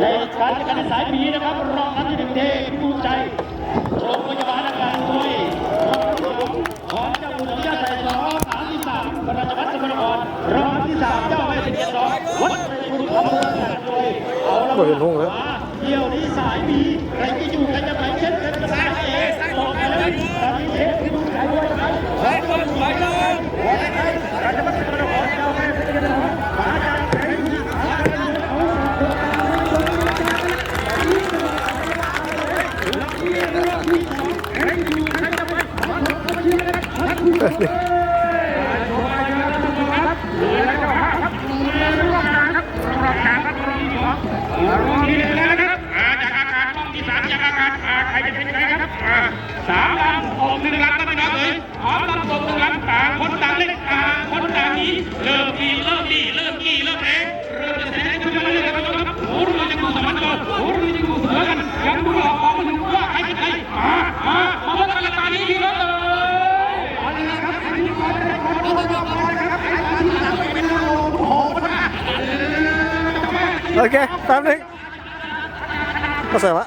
ในการจัดการในสายบีนะครับ รองอันที่หนึ่งเทผู้ใจโรงพยาบาลอาการด้วย ขอเจ้าบุญญาใส่สองสามที่สามบระจักษ์สมรภูมิรองที่สามเจ้าแม่สิบเอ็ดรอยวัดคุณพระพุทธเจ้าด้วยเอาละเที่ยวนี้สายบีใครจะอยู่ใครจะไป ครับ โอเคแป๊บนึงก็เสร็จละ